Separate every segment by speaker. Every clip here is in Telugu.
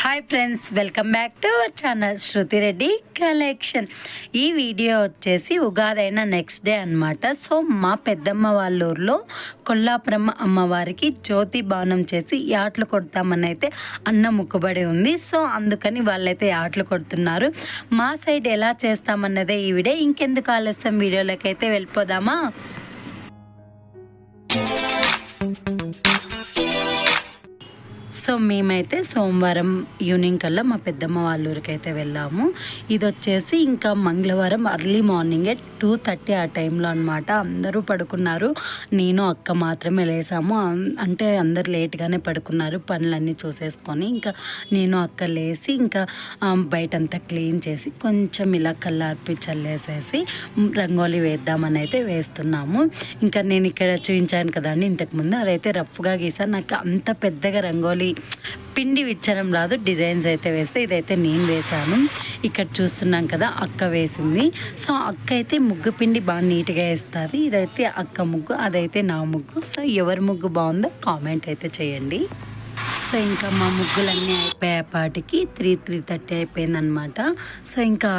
Speaker 1: Hi friends welcome back to our channel Shruti Reddy collection ఈ వీడియో వచ్చేసి ఉగాది అయిన నెక్స్ట్ డే అనమాట సో మా పెద్దమ్మ వాళ్ళ ఊర్లో కొల్లాపురమ్మ అమ్మవారికి జ్యోతి బాణం చేసి యాట్లు కొడతామని అయితే అన్న ముక్కుబడి ఉంది. సో అందుకని వాళ్ళైతే యాట్లు కొడుతున్నారు. మా సైడ్ ఎలా చేస్తామన్నదే ఈ వీడియో ఇంకెందుకు ఆలస్యం? వీడియోలోకి అయితే వెళ్ళిపోదామా? సో మేమైతే సోమవారం ఈవినింగ్ కల్లా మా పెద్దమ్మ వాళ్ళ ఊరికైతే వెళ్ళాము. ఇది వచ్చేసి ఇంకా మంగళవారం అర్లీ మార్నింగే టూ థర్టీ ఆ టైంలో అనమాట అందరూ పడుకున్నారు. నేను అక్క మాత్రమే లేసాము. అంటే అందరు లేట్గానే పడుకున్నారు. పనులన్నీ చూసేసుకొని ఇంకా నేను అక్క లేసి ఇంకా బయటంతా క్లీన్ చేసి కొంచెం ఇలా కల్లార్పి చల్లేసేసి రంగోలీ వేద్దామని అయితే వేస్తున్నాము. ఇంకా నేను ఇక్కడ చూపించాను కదండి ఇంతకుముందు అదైతే రఫ్గా గీసాను. నాకు అంత పెద్దగా రంగోలీ పిండి విచ్చడం రాదు డిజైన్స్ అయితే వేస్తే ఇదైతే నేను వేశాను. ఇక్కడ చూస్తున్నాం కదా అక్క వేసింది. సో అక్క అయితే ముగ్గు పిండి బాగా నీట్గా వేస్తుంది. ఇదైతే అక్క ముగ్గు అదైతే నా ముగ్గు. సో ఎవరి ముగ్గు బాగుందో కామెంట్ అయితే చేయండి. సో ఇంకా మా ముగ్గులన్నీ అయిపోయేపాటికి త్రీ త్రీ థర్టీ అయిపోయిందనమాట సో ఇంకా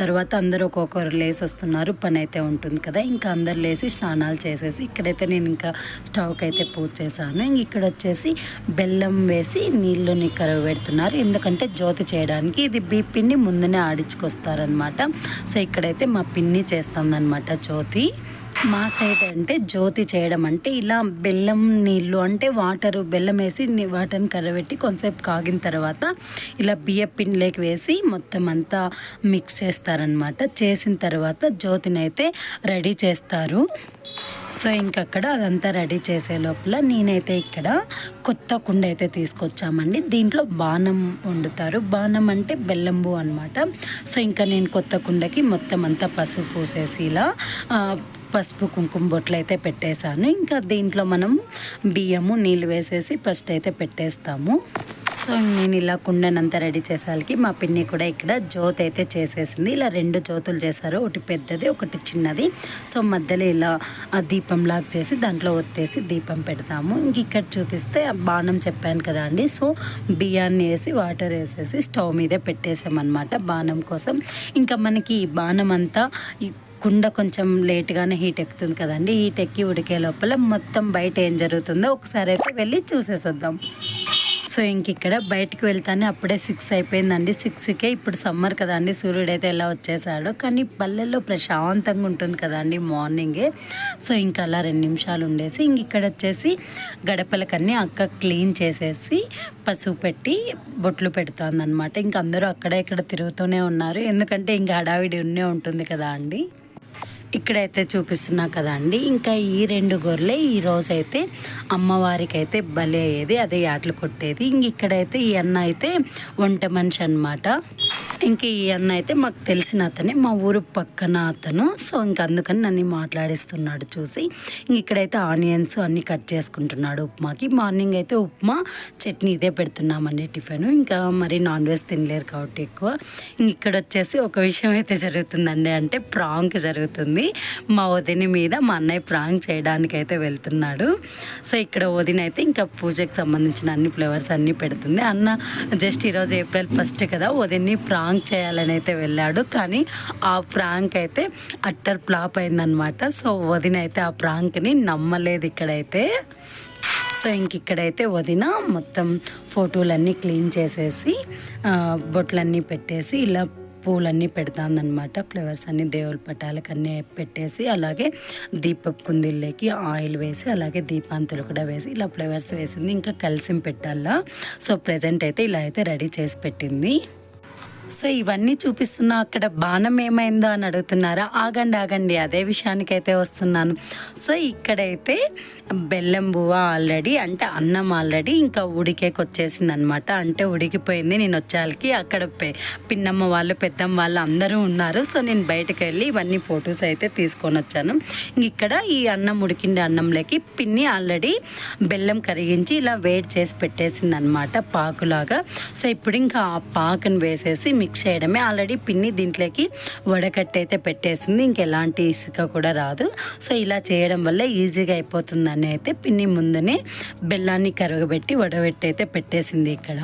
Speaker 1: తర్వాత అందరూ ఒక్కొక్కరు లేసి వస్తున్నారు పని అయితే ఉంటుంది కదా. ఇంకా అందరు లేసి స్నానాలు చేసేసి ఇక్కడైతే నేను ఇంకా స్టవ్కి అయితే పూజ చేశాను. ఇంక ఇక్కడ వచ్చేసి బెల్లం వేసి నీళ్ళని కరవ పెడుతున్నారు. ఎందుకంటే జ్యోతి చేయడానికి ఇది బీ పిన్ని ముందునే ఆడించుకొస్తారనమాట సో ఇక్కడైతే మా పిన్ని చేస్తుందనమాట జ్యోతి. మా సైడ్ అంటే జ్యోతి చేయడం అంటే ఇలా బెల్లం నీళ్ళు అంటే వాటర్ బెల్లం వేసి వాటర్ని కరబెట్టి కొంతసేపు కాగిన తర్వాత ఇలా బియ్య పిండిలోకి వేసి మొత్తం అంతా మిక్స్ చేస్తారనమాట చేసిన తర్వాత జ్యోతిని అయితే రెడీ చేస్తారు. సో ఇంకక్కడ అదంతా రెడీ చేసే లోపల నేనైతే ఇక్కడ కొత్త కుండ అయితే తీసుకొచ్చామండి. దీంట్లో బాణం వండుతారు. బాణం అంటే బెల్లంబు అనమాట సో ఇంకా నేను కొత్త కుండకి మొత్తం అంతా పసుపు పూసేసి ఇలా పసుపు కుంకుమ బొట్లు అయితే పెట్టేశాను. ఇంకా దీంట్లో మనం బియ్యము నీళ్ళు వేసేసి ఫస్ట్ అయితే పెట్టేస్తాము. సో నేను ఇలా కుండనంతా రెడీ చేసేసరికి మా పిన్ని కూడా ఇక్కడ జ్యోతి అయితే చేసేసింది. ఇలా రెండు జ్యోతులు చేశారు. ఒకటి పెద్దది ఒకటి చిన్నది. సో మధ్యలో ఇలా ఆ దీపం లాగా చేసి దాంట్లో ఒత్తేసి దీపం పెడతాము. ఇంక ఇక్కడ చూపిస్తే ఆ బాణం చెప్పాను కదా అండి. సో బియ్యాన్ని వేసి వాటర్ వేసేసి స్టవ్ మీదే పెట్టేసామన్నమాట బాణం కోసం. ఇంకా మనకి ఈ బాణం అంతా కుండ కొంచెం లేట్గానే హీట్ ఎక్కుతుంది కదండి. హీట్ ఎక్కి ఉడికే లోపల మొత్తం బయట ఏం జరుగుతుందో ఒకసారి అయితే వెళ్ళి చూసేసొద్దాం. సో ఇంక ఇక్కడ బయటకు వెళ్తానే అప్పుడే సిక్స్ అయిపోయిందండి. సిక్స్కే ఇప్పుడు సమ్మర్ కదండి సూర్యుడు అయితే ఎలా వచ్చేసాడో కానీ పల్లెల్లో ప్రశాంతంగా ఉంటుంది కదండి మార్నింగే. సో ఇంకా అలా రెండు నిమిషాలు ఉండేసి ఇంక ఇక్కడ వచ్చేసి గడపలకన్నీ అక్క క్లీన్ చేసేసి పసుపు పెట్టి బొట్లు పెడుతుంది అనమాట ఇంక అందరూ అక్కడ ఇక్కడ తిరుగుతూనే ఉన్నారు. ఎందుకంటే ఇంకా హడావిడి ఉన్నే ఉంటుంది కదా అండి. ఇక్కడైతే చూపిస్తున్నా కదా అండి. ఇంకా ఈ రెండు గొర్రెలే ఈ అయితే అమ్మవారికి అయితే బలి అయ్యేది అదే ఆటలు కొట్టేది. ఇంక ఇక్కడైతే ఈ అన్న అయితే వంట మనిషి అనమాట ఇంక ఈ అన్న అయితే మాకు తెలిసిన అతనే మా ఊరు పక్కన అతను. సో ఇంక అందుకని నన్ను మాట్లాడిస్తున్నాడు చూసి. ఇంక ఇక్కడైతే ఆనియన్స్ అన్ని కట్ చేసుకుంటున్నాడు ఉప్మాకి. మార్నింగ్ అయితే ఉప్మా చట్నీ ఇదే పెడుతున్నామండి టిఫిన్. ఇంకా మరి నాన్ వెజ్ తినలేరు కాబట్టి ఎక్కువ. ఇంక ఇక్కడ వచ్చేసి ఒక విషయం అయితే జరుగుతుందండి. అంటే ప్రాంక్ జరుగుతుంది. మా వదిన మీద మా అన్నయ్య ప్రాంక్ చేయడానికి అయితే వెళ్తున్నాడు. సో ఇక్కడ వదిన అయితే ఇంకా పూజకి సంబంధించిన అన్ని ఫ్లేవర్స్ అన్నీ పెడుతుంది. అన్న జస్ట్ ఈరోజు ఏప్రిల్ ఫస్ట్ కదా వదిన్ని ప్రాంక్ చేయాలని అయితే వెళ్ళాడు. కానీ ఆ ప్రాంక్ అయితే అట్టర్ ఫ్లాప్ అయిందనమాట సో వదిన అయితే ఆ ప్రాంక్ని నమ్మలేదు ఇక్కడైతే. సో ఇంక ఇక్కడైతే వదిన మొత్తం ఫోటోలన్నీ క్లీన్ చేసేసి బొట్లన్నీ పెట్టేసి ఇలా పూలన్నీ పెడతాందనమాట ఫ్లవర్స్ అన్ని దేవుల పటాలకు అన్నీ పెట్టేసి అలాగే దీపపు కుందిళ్ళకి ఆయిల్ వేసి అలాగే దీపాంతులు కూడా వేసి ఇలా ఫ్లవర్స్ వేసింది. ఇంకా కలిసి పెట్టాలా సో ప్రజెంట్ అయితే ఇలా అయితే రెడీ చేసి పెట్టింది. సో ఇవన్నీ చూపిస్తున్నా అక్కడ బాణం ఏమైందో అని అడుగుతున్నారా? ఆగండి ఆగండి అదే విషయానికైతే వస్తున్నాను. సో ఇక్కడైతే బెల్లం బువ్వ ఆల్రెడీ అంటే అన్నం ఆల్రెడీ ఇంకా ఉడికేకి వచ్చేసింది అనమాట అంటే ఉడికిపోయింది. నేను వచ్చేళ్ళకి అక్కడ పె పిన్నమ్మ వాళ్ళు పెద్దమ్మ వాళ్ళు అందరూ ఉన్నారు. సో నేను బయటకు వెళ్ళి ఇవన్నీ ఫొటోస్ అయితే తీసుకొని వచ్చాను ఇక్కడ ఈ అన్నం ఉడికిండే అన్నంలోకి పిన్ని ఆల్రెడీ బెల్లం కరిగించి ఇలా వేడి చేసి పెట్టేసింది అనమాట పాకులాగా. సో ఇప్పుడు ఇంకా ఆ పాకును వేసేసి మిక్స్ చేయడమే. ఆల్రెడీ పిన్ని దీంట్లోకి వడకట్టి అయితే పెట్టేసింది ఇంకెలాంటి ఇసుక కూడా రాదు. సో ఇలా చేయడం వల్ల ఈజీగా అయిపోతుందని అయితే పిన్ని ముందునే బెల్లాన్ని కరగబెట్టి వడబెట్టి అయితే పెట్టేసింది ఇక్కడ.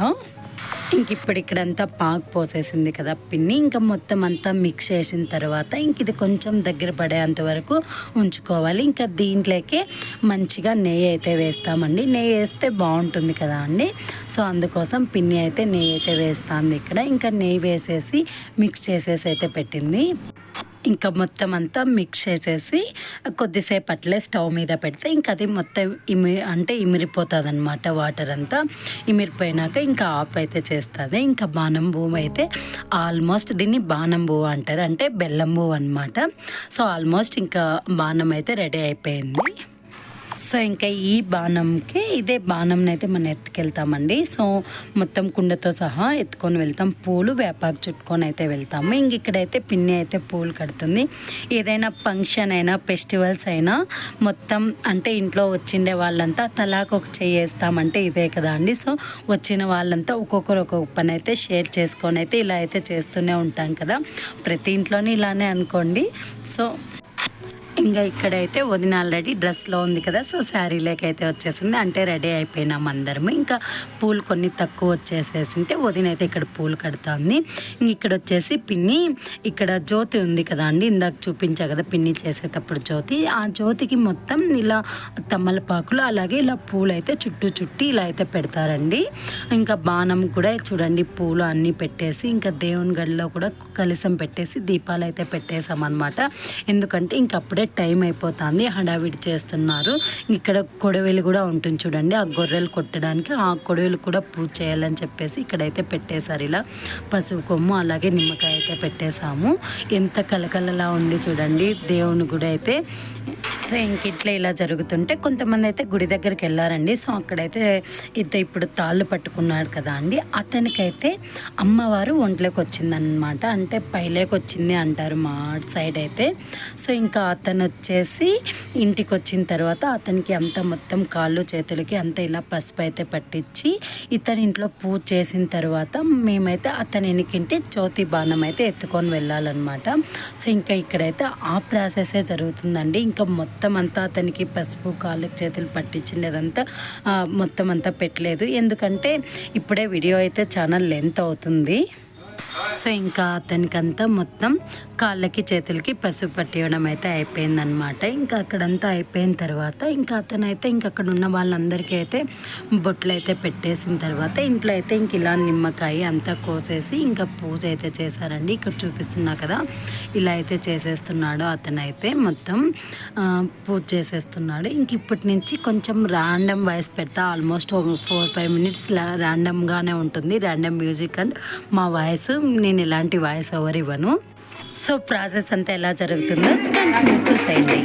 Speaker 1: ఇంక ఇప్పుడు ఇక్కడంతా పాకు పోసేసింది కదా పిన్ని. ఇంకా మొత్తం అంతా మిక్స్ చేసిన తర్వాత ఇంక ఇది కొంచెం దగ్గర పడేంత వరకు ఉంచుకోవాలి. ఇంకా దీంట్లోకి మంచిగా నెయ్యి అయితే వేస్తామండి. నెయ్యి వేస్తే బాగుంటుంది కదా అండి. సో అందుకోసం పిన్ని అయితే నెయ్యి అయితే వేస్తుంది ఇక్కడ. ఇంకా నెయ్యి వేసేసి మిక్స్ చేసేసి అయితే పెట్టింది. ఇంకా మొత్తం అంతా మిక్స్ చేసేసి కొద్దిసేపు అట్లే స్టవ్ మీద పెడితే ఇంకా అది మొత్తం ఇమి అంటే ఇమిరిపోతుంది అనమాట వాటర్ అంతా. ఇమిరిపోయినాక ఇంకా ఆఫ్ అయితే చేస్తుంది. ఇంకా బాణం పువ్వు అయితే ఆల్మోస్ట్ దీన్ని బాణం పువ్వు అంటారు. అంటే బెల్లం పువ్వు అనమాట సో ఆల్మోస్ట్ ఇంకా బాణం అయితే రెడీ అయిపోయింది. సో ఇంకా ఈ బాణంకి ఇదే బాణంని అయితే మనం ఎత్తుకెళ్తామండి. సో మొత్తం కుండతో సహా ఎత్తుకొని వెళ్తాం. పూలు వేపాకు చుట్టుకొని అయితే వెళ్తాము. ఇంక ఇక్కడైతే పిన్ని అయితే పూలు కడుతుంది. ఏదైనా ఫంక్షన్ అయినా ఫెస్టివల్స్ అయినా మొత్తం అంటే ఇంట్లో వచ్చిండే వాళ్ళంతా తలాకు ఒక చేస్తామంటే ఇదే కదా అండి. సో వచ్చిన వాళ్ళంతా ఒక్కొక్కరు ఒక్కొక్క పని అయితే షేర్ చేసుకొని అయితే ఇలా అయితే చేస్తూనే ఉంటాం కదా. ప్రతి ఇంట్లోనే ఇలానే అనుకోండి. సో ఇంకా ఇక్కడైతే వదిన ఆల్రెడీ డ్రెస్లో ఉంది కదా సో శారీలోకైతే అయితే వచ్చేసింది. అంటే రెడీ అయిపోయినాం అందరము. ఇంకా పూలు కొన్ని తక్కువ వచ్చేసేసింటే వదిన అయితే ఇక్కడ పూలు కడుతుంది. ఇంక ఇక్కడ వచ్చేసి పిన్ని ఇక్కడ జ్యోతి ఉంది కదా అండి. ఇందాక చూపించా కదా పిన్ని చేసేటప్పుడు జ్యోతి. ఆ జ్యోతికి మొత్తం ఇలా తమ్మలపాకులు అలాగే ఇలా పూలు అయితే చుట్టూ చుట్టి ఇలా అయితే పెడతారండి. ఇంకా బాణం కూడా చూడండి పూలు అన్నీ పెట్టేసి ఇంకా దేవుని గడిలో కూడా కలిసం పెట్టేసి దీపాలు అయితే పెట్టేసాం అనమాట ఎందుకంటే ఇంక అప్పుడే టైం అయిపోతుంది హడావిడి చేస్తున్నారు. ఇక్కడ కొడవలి కూడా ఉంటుంది చూడండి ఆ గొర్రెలు కొట్టడానికి ఆ కొడవలు కూడా పూజ చేయాలని చెప్పేసి ఇక్కడైతే పెట్టేశారు ఇలా. పసుపు కొమ్ము అలాగే నిమ్మకాయ అయితే పెట్టేశాము. ఎంత కలకలలా ఉంది చూడండి దేవుని గుడి అయితే. సో ఇంక ఇట్లా ఇలా జరుగుతుంటే కొంతమంది అయితే గుడి దగ్గరికి వెళ్ళారండి. సో అక్కడైతే ఇద్దరు ఇప్పుడు తాళ్ళు పట్టుకున్నాడు కదా అండి. అతనికైతే అమ్మవారు ఒంట్లోకి వచ్చిందనమాట అంటే పైలేకి వచ్చింది అంటారు మా సైడ్ అయితే. సో ఇంకా అతను అతను వచ్చేసి ఇంటికి వచ్చిన తర్వాత అతనికి అంత మొత్తం కాళ్ళు చేతులకి అంత ఇలా పసుపు అయితే పట్టించి ఇతని ఇంట్లో పూజ చేసిన తర్వాత మేమైతే అతని ఎనికింటి జ్యోతి బాణం అయితే ఎత్తుకొని వెళ్ళాలన్నమాట. సో ఇంకా ఇక్కడైతే ఆ ప్రాసెసే జరుగుతుందండి. ఇంకా మొత్తం అంతా అతనికి పసుపు కాళ్ళకి చేతులు పట్టించిండేదంతా మొత్తం అంతా పెట్టలేదు. ఎందుకంటే ఇప్పుడే వీడియో అయితే చాలా లెంత్ అవుతుంది. సో ఇంకా అతనికంతా మొత్తం కాళ్ళకి చేతులకి పసుపు పట్టియడం అయితే అయిపోయిందనమాట ఇంకా అక్కడంతా అయిపోయిన తర్వాత ఇంకా అతనైతే ఇంకా అక్కడ ఉన్న వాళ్ళందరికీ అయితే బొట్లు అయితే పెట్టేసిన తర్వాత ఇంట్లో అయితే ఇంక ఇలా నిమ్మకాయ అంతా కోసేసి ఇంకా పూజ అయితే చేశారండి. ఇక్కడ చూపిస్తున్నా కదా ఇలా అయితే చేసేస్తున్నాడు అతనైతే మొత్తం పూజ చేసేస్తున్నాడు. ఇంక ఇప్పటి నుంచి కొంచెం ర్యాండమ్ వాయిస్ పెడతా ఆల్మోస్ట్ ఫోర్ ఫైవ్ మినిట్స్ ర్యాండమ్గానే ఉంటుంది. ర్యాండమ్ మ్యూజిక్ అండ్ మా వాయిస్ నేను ఎలాంటి వాయిస్ ఓవర్ ఇవ్వను. సో ప్రాసెస్ అంతా ఎలా జరుగుతుందో చూసేయండి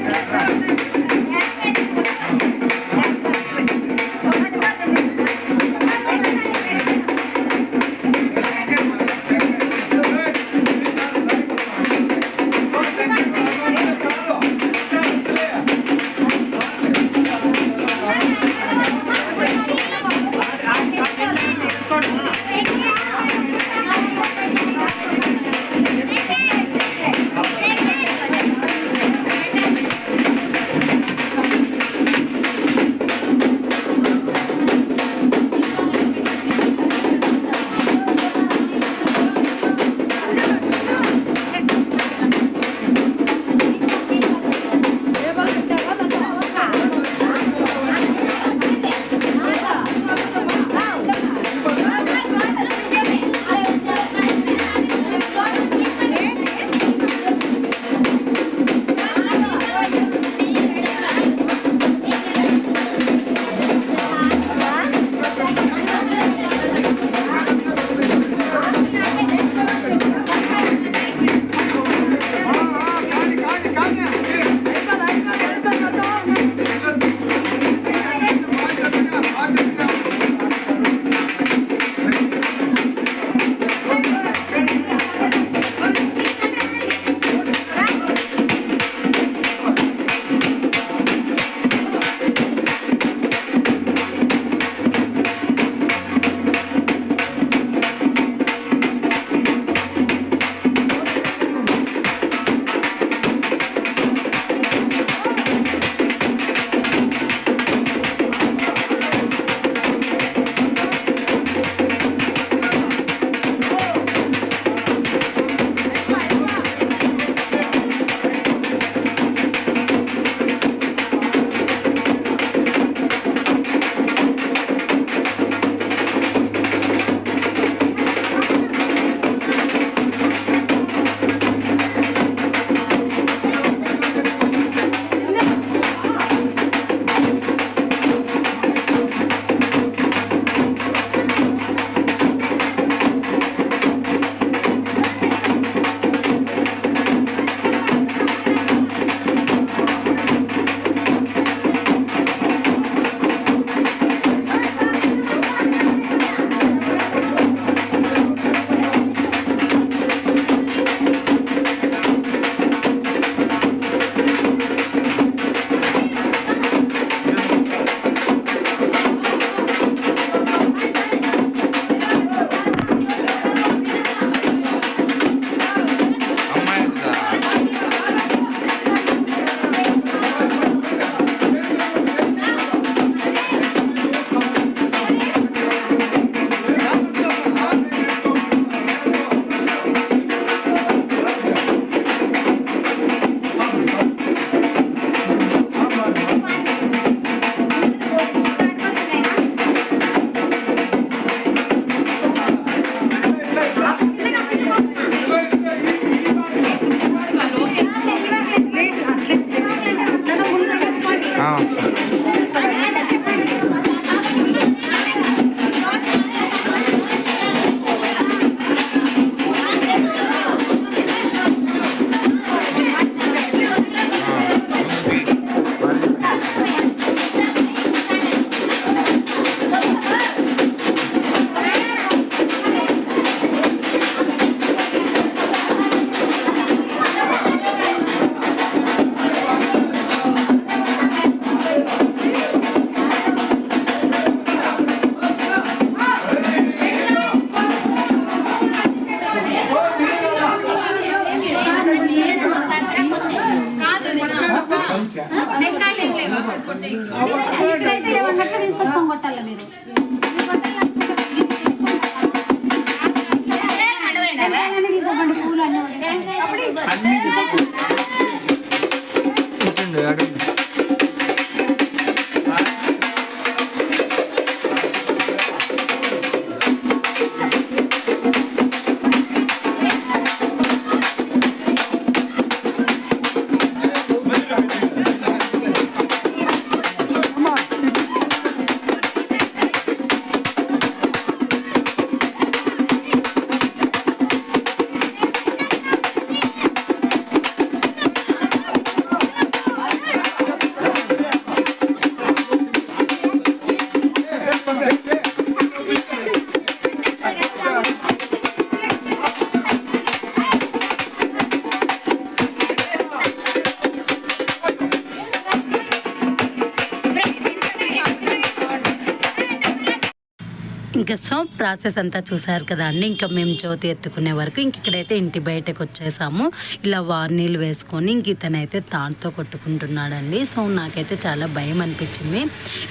Speaker 1: ఇంకా సో ప్రాసెస్ అంతా చూసారు కదా అండి. ఇంకా మేము జ్యోతి ఎత్తుకునే వరకు ఇంక ఇక్కడైతే ఇంటి బయటకు వచ్చేసాము. ఇలా వార్నీళ్ళు వేసుకొని ఇంక ఇతనైతే తాడుతో కొట్టుకుంటున్నాడండి. సో నాకైతే చాలా భయం అనిపించింది.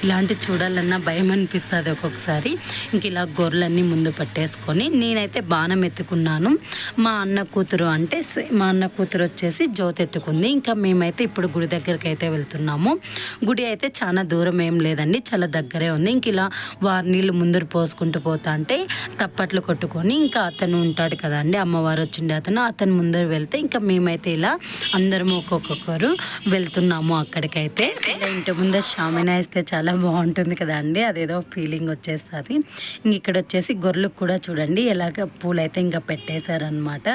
Speaker 1: ఇలాంటి చూడాలన్నా భయం అనిపిస్తుంది ఒక్కొక్కసారి. ఇంక ఇలా గొర్రెలన్నీ ముందు పట్టేసుకొని నేనైతే బాణం ఎత్తుకున్నాను. మా అన్న కూతురు అంటే మా అన్న కూతురు వచ్చేసి జ్యోతి ఎత్తుకుంది. ఇంకా మేమైతే ఇప్పుడు గుడి దగ్గరికి అయితే వెళ్తున్నాము. గుడి అయితే చాలా దూరం ఏం లేదండి. చాలా దగ్గరే ఉంది. ఇంక ఇలా వార్నీళ్ళు ముందరు ముందర పోతా అంటే తప్పట్లు కొట్టుకొని ఇంకా అతను ఉంటాడు కదండి అమ్మవారు వచ్చిండే అతను. అతను ముందర వెళ్తే ఇంకా మేమైతే ఇలా అందరం ఒక్కొక్కరు వెళ్తున్నాము అక్కడికైతే. ఇంటి ముందర షామినా ఇస్తే చాలా బాగుంటుంది కదండి అదేదో ఫీలింగ్ వచ్చేస్తుంది. ఇంక ఇక్కడ వచ్చేసి గొర్రెలకు కూడా చూడండి ఎలాగ పూలైతే ఇంకా పెట్టేశారనమాట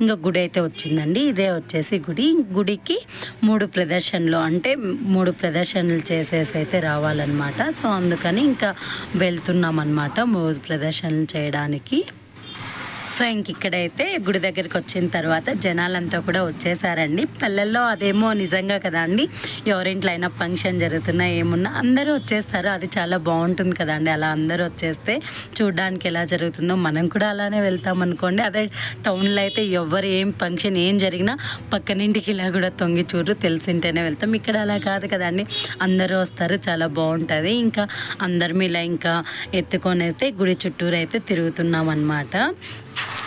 Speaker 1: ఇంకా గుడి అయితే వచ్చిందండి. ఇదే వచ్చేసి గుడి. గుడికి మూడు ప్రదర్శనలు అంటే మూడు ప్రదర్శనలు చేసేసి అయితే రావాలన్నమాట. సో అందుకని ఇంకా వెళ్తున్నాం అనమాట ప్రదర్శనలు చేయడానికి సో ఇంక ఇక్కడైతే గుడి దగ్గరికి వచ్చిన తర్వాత జనాలంతా కూడా వచ్చేసారండి. పల్లెల్లో అదేమో నిజంగా కదా అండి. ఎవరింట్లో అయినా ఫంక్షన్ జరుగుతున్నా ఏమున్నా అందరూ వచ్చేస్తారు. అది చాలా బాగుంటుంది కదండి అలా అందరూ వచ్చేస్తే చూడడానికి ఎలా జరుగుతుందో మనం కూడా అలానే వెళ్తాం అనుకోండి. అదే టౌన్లో అయితే ఎవరు ఏం ఫంక్షన్ ఏం జరిగినా పక్కనింటికి ఇలా కూడా తొంగి చూడు తెలిసింటేనే వెళ్తాం. ఇక్కడ అలా కాదు కదండి అందరూ వస్తారు. చాలా బాగుంటుంది. ఇంకా అందరి ఇలా ఇంకా ఎత్తుకొని అయితే గుడి చుట్టూరు అయితే తిరుగుతున్నాం అనమాట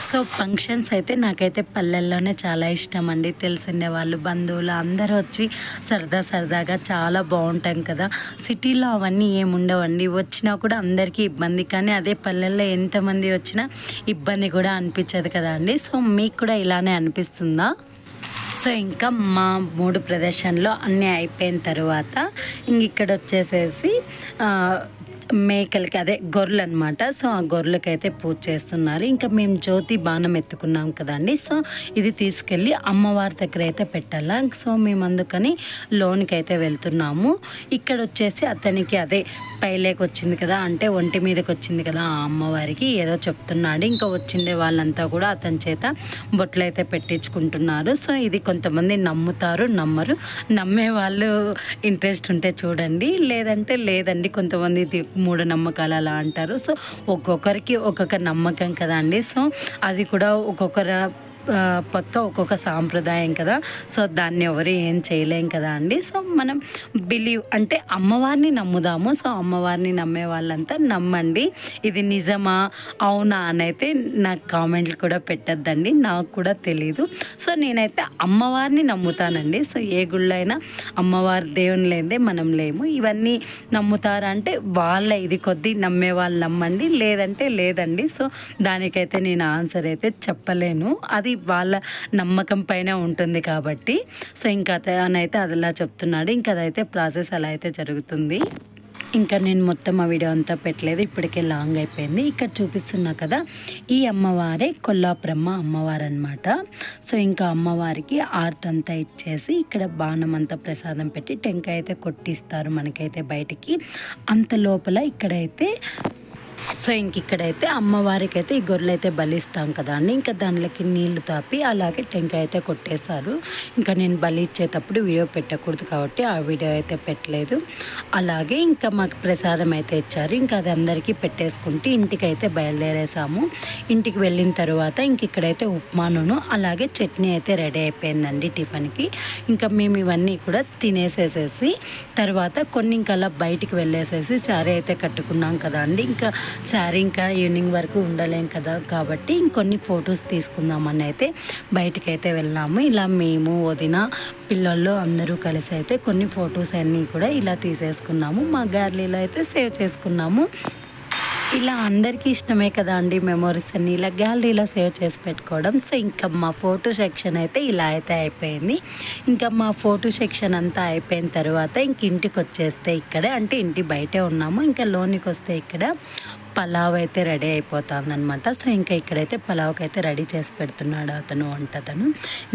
Speaker 1: సో ఫంక్షన్స్ అయితే నాకైతే పల్లెల్లోనే చాలా ఇష్టం అండి తెలిసిండే వాళ్ళు బంధువులు అందరూ వచ్చి సరదా సరదాగా చాలా బాగుంటాం కదా. సిటీలో అవన్నీ ఏముండవండి. వచ్చినా కూడా అందరికీ ఇబ్బంది. కానీ అదే పల్లెల్లో ఎంతమంది వచ్చినా ఇబ్బంది కూడా అనిపించదు కదా అండి. సో మీకు కూడా ఇలానే అనిపిస్తుందా? సో ఇంకా మా మూడు ప్రదేశంలో అన్నీ అయిపోయిన తర్వాత ఇంక ఇక్కడ వచ్చేసేసి మేకలకి అదే గొర్రెలు అనమాట సో ఆ గొర్రెలకైతే పూజ చేస్తున్నారు. ఇంకా మేము జ్యోతి బాణం ఎత్తుకున్నాం కదండి. సో ఇది తీసుకెళ్ళి అమ్మవారి దగ్గర అయితే పెట్టాలా. సో మేము అందుకని లోన్కి అయితే వెళ్తున్నాము. ఇక్కడ వచ్చేసి అతనికి అదే పైలేకి వచ్చింది కదా అంటే ఒంటి మీదకి వచ్చింది కదా ఆ అమ్మవారికి ఏదో చెప్తున్నాడు. ఇంకా వచ్చిండే వాళ్ళంతా కూడా అతని చేత బొట్లు అయితే పెట్టించుకుంటున్నారు. సో ఇది కొంతమంది నమ్ముతారు నమ్మరు. నమ్మే వాళ్ళు ఇంట్రెస్ట్ ఉంటే చూడండి. లేదంటే లేదండి కొంతమంది ఇది మూఢనమ్మకాలు అలా అంటారు. సో ఒక్కొక్కరికి ఒక్కొక్క నమ్మకం కదా అండి. సో అది కూడా ఒక్కొక్కరు పక్క ఒక్కొక్క సాంప్రదాయం కదా. సో దాన్ని ఎవరు ఏం చేయలేం కదా అండి. సో మనం బిలీవ్ అంటే అమ్మవారిని నమ్ముదాము. సో అమ్మవారిని నమ్మే వాళ్ళంతా నమ్మండి. ఇది నిజమా? అవునా? అని అయితే నాకు కామెంట్లు కూడా పెట్టద్దండి. నాకు కూడా తెలీదు. సో నేనైతే అమ్మవారిని నమ్ముతానండి. సో ఏ గుళ్ళైనా అయినా అమ్మవారి దేవుని లేదే మనం లేము. ఇవన్నీ నమ్ముతారా అంటే వాళ్ళ ఇది కొద్దీ నమ్మే వాళ్ళు నమ్మండి. లేదంటే లేదండి. సో దానికైతే నేను ఆన్సర్ అయితే చెప్పలేను. అది వాళ్ళ నమ్మకం పైన ఉంటుంది కాబట్టి. సో ఇంకా అతనైతే అదిలా చెప్తున్నాడు. ఇంకా అదైతే ప్రాసెస్ అలా అయితే జరుగుతుంది. ఇంకా నేను మొత్తం ఆ వీడియో అంతా పెట్టలేదు. ఇప్పటికే లాంగ్ అయిపోయింది. ఇక్కడ చూపిస్తున్నా కదా ఈ అమ్మవారే కొల్లాపురమ్మ అమ్మవారు అనమాట సో ఇంకా అమ్మవారికి ఆర్తంతా ఇచ్చేసి ఇక్కడ బాణం అంతా ప్రసాదం పెట్టి టెంకాయ అయితే కొట్టిస్తారు మనకైతే బయటికి. అంత లోపల ఇక్కడైతే సో ఇంక ఇక్కడైతే అమ్మవారికి అయితే ఈ గొర్రెలు అయితే బలిస్తాం కదా అండి. ఇంకా దానిలోకి నీళ్ళు తాపి అలాగే టెంకాయ అయితే కొట్టేశారు. ఇంకా నేను బలి ఇచ్చేటప్పుడు వీడియో పెట్టకూడదు కాబట్టి ఆ వీడియో అయితే పెట్టలేదు. అలాగే ఇంకా మాకు ప్రసాదం అయితే ఇచ్చారు. ఇంకా అది అందరికీ పెట్టేసుకుంటూ ఇంటికి అయితే బయలుదేరేసాము. ఇంటికి వెళ్ళిన తర్వాత ఇంక ఇక్కడైతే ఉప్మాను అలాగే చట్నీ అయితే రెడీ అయిపోయిందండి టిఫిన్కి. ఇంకా మేము ఇవన్నీ కూడా తినేసేసేసి తర్వాత కొన్ని ఇంకా అలా బయటికి వెళ్ళేసేసి శారీ అయితే కట్టుకున్నాం కదా అండి. ఇంకా శారీ ఇంకా ఈవినింగ్ వరకు ఉండలేం కదా కాబట్టి ఇంకొన్ని ఫొటోస్ తీసుకుందామని అయితే బయటికి అయితే వెళ్ళాము. ఇలా మేము వదిన పిల్లల్లో అందరూ కలిసి అయితే కొన్ని ఫొటోస్ అన్నీ కూడా ఇలా తీసేసుకున్నాము. మా గ్యాలరీలో అయితే సేవ్ చేసుకున్నాము. ఇలా అందరికీ ఇష్టమే కదా అండి మెమొరీస్ అన్ని. ఇలా గ్యాలరీలో సేవ్ చేసి పెట్టుకోవడం. సో ఇంకా మా ఫోటో సెక్షన్ అయితే ఇలా అయితే అయిపోయింది. ఇంకా మా ఫోటో సెక్షన్ అంతా అయిపోయిన తర్వాత ఇంక ఇంటికి వచ్చేస్తే ఇక్కడే అంటే ఇంటి బయటే ఉన్నాము. ఇంకా లోనికి వస్తే ఇక్కడ పలావ్ అయితే రెడీ అయిపోతుందన్నమాట. సో ఇంకా ఇక్కడైతే పలావ్కి అయితే రెడీ చేసి పెడుతున్నాడు అతను వంటతను.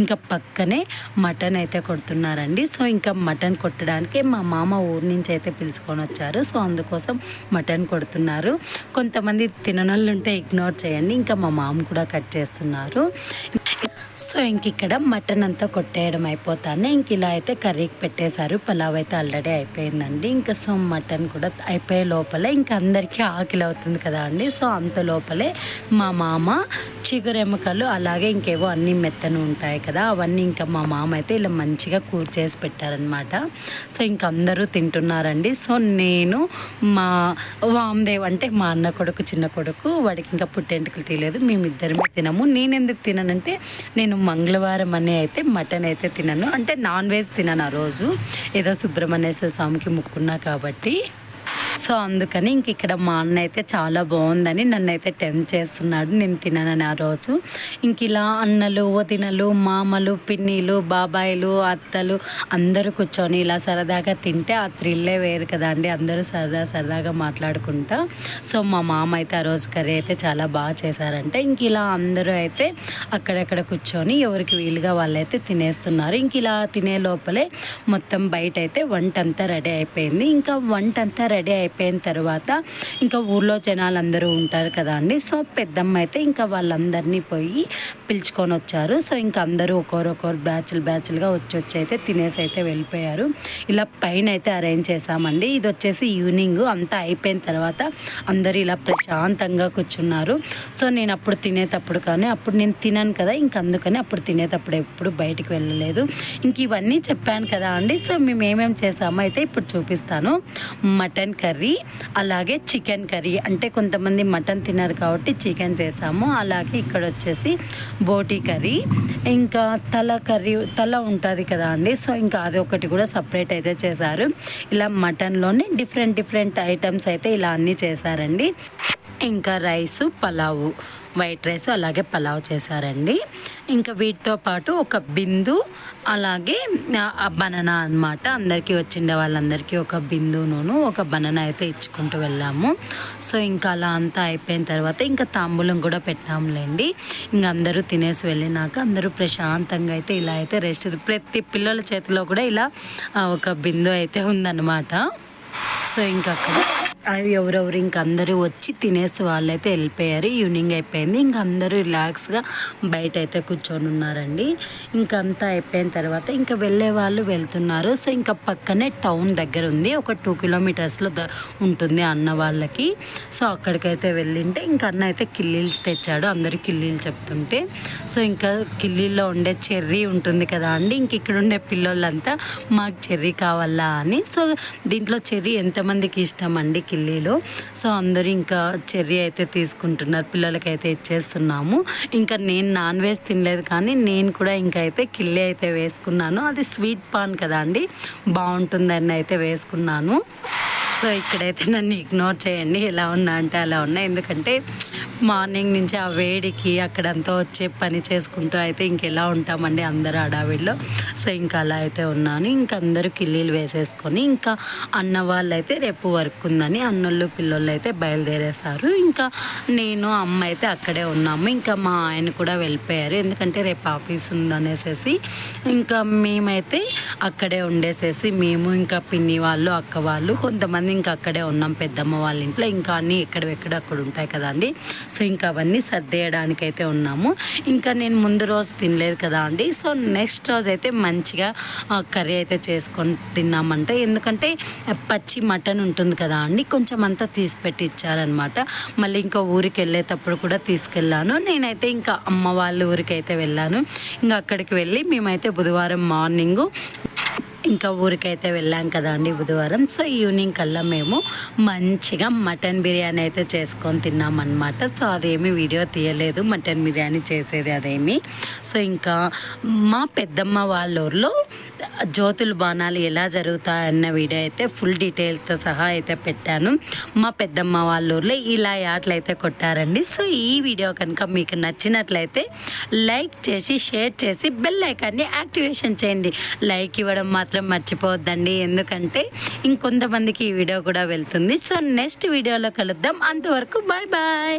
Speaker 1: ఇంకా పక్కనే మటన్ అయితే కొడుతున్నారండి. సో ఇంకా మటన్ కొట్టడానికి మా మామ ఊరి నుంచి అయితే పిలుచుకొని వచ్చారు. సో అందుకోసం మటన్ కొడుతున్నారు. కొంతమంది తిననోళ్ళు ఉంటే ఇగ్నోర్ చేయండి. ఇంకా మా మామ కూడా కట్ చేస్తున్నారు. సో ఇంక ఇక్కడ మటన్ అంతా కొట్టేయడం అయిపోతానే ఇంక ఇలా అయితే కర్రీకి పెట్టేశారు. పలావ్ అయితే ఆల్రెడీ అయిపోయిందండి. ఇంకా సో మటన్ కూడా అయిపోయే లోపల. ఇంకా అందరికీ ఆకలి అవుతుంది. కదా అండి. సో అంత లోపలే మా మామ చిగురెముకలు అలాగే ఇంకేవో అన్నీ మెత్తను ఉంటాయి కదా అవన్నీ ఇంకా మా మామ అయితే ఇలా మంచిగా కూర్చేసి పెట్టారనమాట సో ఇంక అందరూ తింటున్నారండి. సో నేను మా వామదేవ్ అంటే మా అన్న కొడుకు చిన్న కొడుకు వాడికి ఇంకా పుట్టెంటుకలు తీయలేదు. మేమిద్దరమే తినము. నేను ఎందుకు తిననంటే నేను మంగళవారం అనే అయితే మటన్ అయితే తినను. అంటే నాన్ వెజ్ తినను ఆ రోజు. ఏదో సుబ్రహ్మణ్యేశ్వర స్వామికి ముక్కున్నా కాబట్టి. సో అందుకని ఇంక ఇక్కడ మా అన్న అయితే చాలా బాగుందని నన్ను అయితే టెంప్ చేస్తున్నాడు. నేను తిననని ఆ రోజు. ఇంక ఇలా అన్నలు వదినలు మామలు పిన్నిలు బాబాయిలు అత్తలు అందరూ కూర్చొని ఇలా సరదాగా తింటే ఆ థ్రిల్లే వేరు కదా అండి. అందరూ సరదా సరదాగా మాట్లాడుకుంటా. సో మా మామ అయితే ఆ రోజు కర్రీ అయితే చాలా బాగా చేశారంటే. ఇంక ఇలా అందరూ అయితే అక్కడక్కడ కూర్చొని ఎవరికి వీలుగా వాళ్ళైతే తినేస్తున్నారు. ఇంక ఇలా తినే లోపలే మొత్తం బయట అయితే వంట అంతా రెడీ అయిపోయింది. ఇంకా వంట అంతా రెడీ అయిపోయిన తర్వాత ఇంకా ఊర్లో జనాలు అందరూ ఉంటారు కదా అండి. సో పెద్దమ్మ అయితే ఇంకా వాళ్ళందరినీ పోయి పిలుచుకొని వచ్చారు. సో ఇంకా అందరూ ఒకరొకరు బ్యాచ్లు బ్యాచ్లుగా వచ్చి వచ్చి అయితే తినేసి అయితే వెళ్ళిపోయారు. ఇలా పైన అయితే అరేంజ్ చేసామండి ఇది వచ్చేసి ఈవినింగ్ అంతా అయిపోయిన తర్వాత అందరూ ఇలా ప్రశాంతంగా కూర్చున్నారు. సో నేను అప్పుడు తినేటప్పుడు కానీ అప్పుడు నేను తినాను కదా ఇంక అందుకని అప్పుడు తినేటప్పుడు ఎప్పుడు బయటికి వెళ్ళలేదు. ఇంక ఇవన్నీ చెప్పాను కదా అండి. సో మేము ఏమేమి చేసామో అయితే ఇప్పుడు చూపిస్తాను. మటన్ కర్రీ కర్రీ అలాగే చికెన్ కర్రీ. అంటే కొంతమంది మటన్ తిన్నారు కాబట్టి చికెన్ చేసాము. అలాగే ఇక్కడ వచ్చేసి బోటీ కర్రీ. ఇంకా తల కర్రీ తల ఉంటుంది కదా అండి. సో ఇంకా అది ఒకటి కూడా సపరేట్ అయితే చేశారు. ఇలా మటన్లోనే డిఫరెంట్ డిఫరెంట్ ఐటమ్స్ అయితే ఇలా అన్నీ చేశారండి. ఇంకా రైసు పలావు. వైట్ రైస్ అలాగే పలావ్ చేశారండి. ఇంకా వీటితో పాటు ఒక బిందు అలాగే బననా అన్నమాట. అందరికీ వచ్చిండే వాళ్ళందరికీ ఒక బిందును ఒక బననా అయితే ఇచ్చుకుంటూ వెళ్ళాము. సో ఇంకా అలా అంతా అయిపోయిన తర్వాత ఇంకా తాంబూలం కూడా పెట్టాములేండి ఇంకా అందరూ తినేసి వెళ్ళినాక అందరూ ప్రశాంతంగా అయితే ఇలా అయితే రెస్ట్ ప్రతి పిల్లల చేతిలో కూడా ఇలా ఒక బిందు అయితే ఉందన్నమాట. సో ఇంకా అక్కడ అవి ఎవరెవరు ఇంక అందరూ వచ్చి తినేసి వాళ్ళైతే వెళ్ళిపోయారు. ఈవినింగ్ అయిపోయింది. ఇంక అందరూ రిలాక్స్గా బయట అయితే కూర్చొని ఉన్నారండి. ఇంకంతా అంతా అయిపోయిన తర్వాత ఇంకా వెళ్ళే వాళ్ళు వెళ్తున్నారు. సో ఇంకా పక్కనే టౌన్ దగ్గర ఉంది. ఒక టూ కిలోమీటర్స్లో ద ఉంటుంది అన్న వాళ్ళకి. సో అక్కడికైతే వెళ్ళింటే ఇంకా అన్న అయితే కిల్లీలు తెచ్చాడు. అందరూ కిల్లీలు చెప్తుంటే. సో ఇంకా కిల్లీల్లో ఉండే చెర్రీ ఉంటుంది కదా అండి. ఇంక ఇక్కడ ఉండే పిల్లోళ్ళంతా మాకు చెర్రీ కావాలా అని. సో దీంట్లో చెర్రీ ఎంతమందికి ఇష్టం అండి? కిల్లీలో. సో అందరూ ఇంకా చెర్రీ అయితే తీసుకుంటున్నారు. పిల్లలకైతే ఇచ్చేస్తున్నాము. ఇంకా నేను నాన్ వెజ్ తినలేదు కానీ నేను కూడా ఇంకా అయితే కిల్లీ అయితే వేసుకున్నాను. అది స్వీట్ పాన్ కదా అండి. బాగుంటుందని అయితే వేసుకున్నాను. సో ఇక్కడైతే నన్ను ఇగ్నోర్ చేయండి. ఎలా ఉన్నా అంటే అలా ఉన్నా. ఎందుకంటే మార్నింగ్ నుంచి ఆ వేడికి అక్కడంతా వచ్చే పని చేసుకుంటూ అయితే ఇంకెలా ఉంటామండి అందరూ అడావిల్లో సో ఇంకా అలా అయితే ఉన్నాను. ఇంకా అందరూ కిల్లీలు వేసేసుకొని ఇంకా అన్న వాళ్ళు అయితే రేపు వర్క్ ఉందని అన్నోళ్ళు పిల్లోళ్ళు అయితే బయలుదేరేశారు. ఇంకా నేను అమ్మ అయితే అక్కడే ఉన్నాము. ఇంకా మా ఆయన కూడా వెళ్ళిపోయారు. ఎందుకంటే రేపు ఆఫీస్ ఉందనేసేసి ఇంకా మేమైతే అక్కడే ఉండేసేసి మేము ఇంకా పిన్ని వాళ్ళు అక్క వాళ్ళు కొంతమంది ఇంకా అక్కడే ఉన్నాం. పెద్దమ్మ వాళ్ళ ఇంట్లో. ఇంకా అన్నీ ఎక్కడెక్కడ అక్కడ ఉంటాయి కదండి. సో ఇంకా అవన్నీ సర్దేయడానికి అయితే ఉన్నాము. ఇంకా నేను ముందు రోజు తినలేదు కదా అండి. సో నెక్స్ట్ రోజు అయితే మంచిగా కర్రీ అయితే చేసుకొని తిన్నామంటే ఎందుకంటే పచ్చి మటన్ ఉంటుంది కదా అండి. కొంచెం అంతా తీసి పెట్టి ఇచ్చారనమాట మళ్ళీ ఇంకా ఊరికి వెళ్ళేటప్పుడు కూడా తీసుకెళ్ళాను. నేనైతే ఇంకా అమ్మ వాళ్ళ ఊరికి అయితే వెళ్ళాను. ఇంకా అక్కడికి వెళ్ళి మేమైతే బుధవారం మార్నింగు ఇంకా ఊరికైతే వెళ్ళాం కదా అండి బుధవారం. సో ఈవినింగ్ కల్లా మేము మంచిగా మటన్ బిర్యానీ అయితే చేసుకొని తిన్నాం అనమాట సో అదేమి వీడియో తీయలేదు. మటన్ బిర్యానీ చేసేది అదేమి. సో ఇంకా మా పెద్దమ్మ వాళ్ళ ఊర్లో జ్యోతులు బాణాలు ఎలా జరుగుతాయన్న వీడియో అయితే ఫుల్ డీటెయిల్తో సహా అయితే పెట్టాను. మా పెద్దమ్మ వాళ్ళ ఊర్లో ఇలా యాట్లు అయితే కొట్టారండి. సో ఈ వీడియో కనుక మీకు నచ్చినట్లయితే లైక్ చేసి షేర్ చేసి బెల్ ఐకాన్ని యాక్టివేషన్ చేయండి. లైక్ ఇవ్వడం మాత్రం మర్చిపోవద్దండి. ఎందుకంటే ఇంకొంతమందికి ఈ వీడియో కూడా వెళ్తుంది. సో నెక్స్ట్ వీడియోలో కలుద్దాం. అంతవరకు బాయ్ బాయ్